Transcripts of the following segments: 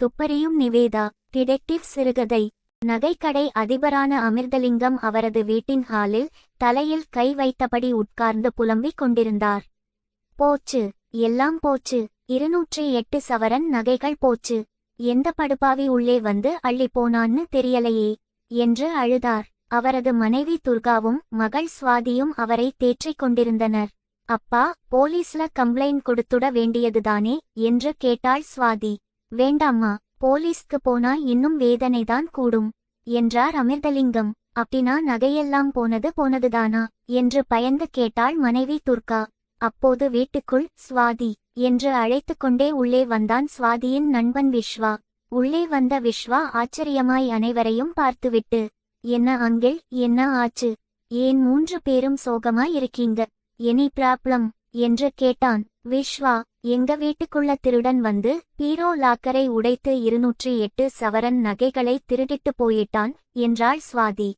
துப்பறியும் நிவேதா டிடெக்டிவ் சிறுகதை. நகைக்கடை அதிபரான அமிர்தலிங்கம் அவரது வீட்டின் ஹாலில் தலையில் கை வைத்தபடி உட்கார்ந்து புலம்பிக் கொண்டிருந்தார். போச்சு எல்லாம் போச்சு. இருநூற்றி எட்டு சவரன் நகைகள் போச்சு. எந்த படுபாவி உள்ளே வந்து அள்ளி போனான்னு தெரியலையே என்று அழுதார். அவரது மனைவி துர்காவும் மகள் சுவாதியும் அவரை தேற்றிக் கொண்டிருந்தனர். அப்பா போலீஸ்ல கம்ப்ளைண்ட் கொடுத்துட வேண்டியதுதானே? என்று கேட்டாள் சுவாதி. வேண்டாம்மா போலீஸ்க்கு போனா இன்னும் வேதனைதான் கூடும் என்றார் அமிர்தலிங்கம். அப்படின்னா நகையெல்லாம் போனது போனதுதானா என்று பயந்து கேட்டாள் மனைவி துர்கா. அப்போது வீட்டுக்குள் சுவாதி என்று அழைத்துக் கொண்டே உள்ளே வந்தான் சுவாதியின் நண்பன் விஸ்வா உள்ளே வந்த விஸ்வா ஆச்சரியமாய் அனைவரையும் பார்த்துவிட்டு என்ன அங்கிள் என்ன ஆச்சு? ஏன் மூன்று பேரும் சோகமாய் இருக்கீங்க? எனி ப்ராப்ளம் என்று கேட்டான். விஸ்வா எங்க வீட்டுக்குள்ள திருடன் வந்து பீரோ லாக்கரை உடைத்து இருநூற்றி எட்டு சவரன் நகைகளை திருடிட்டு போயிட்டான் என்றாள் சுவாதி.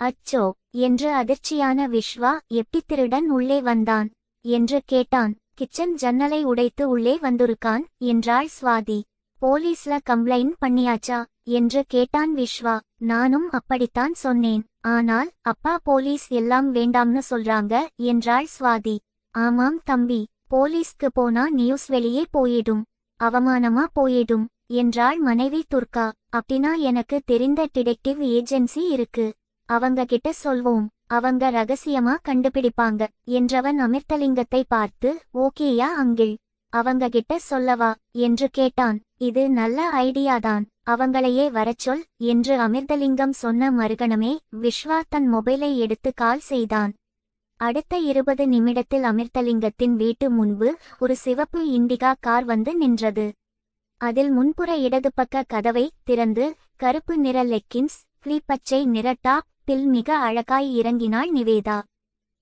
அச்சோ என்று அதிர்ச்சியான விஸ்வா எப்படி திருடன் உள்ளே வந்தான்? என்று கேட்டான். கிச்சன் ஜன்னலை உடைத்து உள்ளே வந்திருக்கான் என்றாள் சுவாதி. போலீஸ்ல கம்ப்ளைண்ட் பண்ணியாச்சா? என்று கேட்டான் விஸ்வா நானும் அப்படித்தான் சொன்னேன். ஆனால் அப்பா போலீஸ் எல்லாம் வேண்டாம்னு சொல்றாங்க என்றாள் சுவாதி. ஆமாம் தம்பி போலீஸ்க்கு போனா நியூஸ் வெளியே போயிடும் அவமானமா போயிடும் என்றாள் மனைவி துர்கா. அப்படின்னா எனக்கு தெரிந்த டிடெக்டிவ் ஏஜென்சி இருக்கு அவங்க கிட்ட சொல்வோம் அவங்க ரகசியமா கண்டுபிடிப்பாங்க என்றவன் அமிர்தலிங்கத்தை பார்த்து ஓகேயா அங்கிள் அவங்க கிட்ட சொல்லவா என்று கேட்டான். இது நல்ல ஐடியாதான் அவங்களையே வரச்சொல் என்று அமிர்தலிங்கம் சொன்ன மறுகணமே விஸ்வா தன் மொபைலை எடுத்து கால் செய்தான். அடுத்த இருபது நிமிடத்தில் அமிர்தலிங்கத்தின் வீட்டு முன்பு ஒரு சிவப்பு இண்டிகா கார் வந்து நின்றது. அதில் முன்புற இடது பக்க கதவை திறந்து கருப்பு நிற லெக்கின்ஸ் பச்சை நிற டாப் பில் மிக அழகாய் இறங்கினாள் நிவேதா.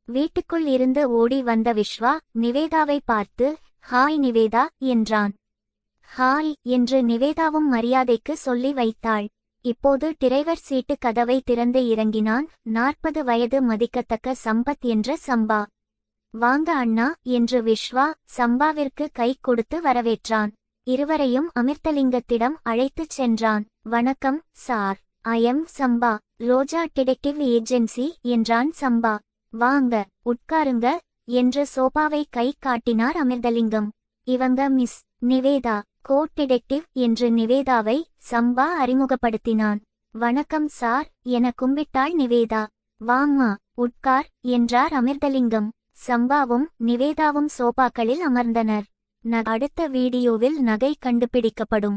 வீட்டுக்குள் இருந்து ஓடி வந்த விஸ்வா நிவேதாவை பார்த்து ஹாய் நிவேதா என்றான். ஹாய் என்று நிவேதாவும் மரியாதைக்கு சொல்லி வைத்தாள். இப்போது டிரைவர் சீட்டு கதவை திறந்து இறங்கினான். நாற்பது வயது மதிக்கத்தக்க சம்பத் என்ற சம்பா. வாங்க அண்ணா என்று விஸ்வா சம்பாவிற்கு கை கொடுத்து வரவேற்றான். இருவரையும் அமிர்தலிங்கத்திடம் அழைத்துச் சென்றான். வணக்கம் sir. I am Samba. Roja detective agency என்றான் சம்பா. வாங்க உட்காருங்க என்று சோபாவை கை காட்டினார் அமிர்தலிங்கம். இவங்க மிஸ் நிவேதா. கோட் டிடெக்டிவ் என்று நிவேதாவை சம்பா அறிமுகப்படுத்தினான். வணக்கம் சார் என கும்பிட்டாள் நிவேதா. வாம்மா உட்கார் என்றார் அமிர்தலிங்கம். சம்பாவும் நிவேதாவும் சோபாக்களில் அமர்ந்தனர். ந அடுத்த வீடியோவில் நகை கண்டுபிடிக்கப்படும்.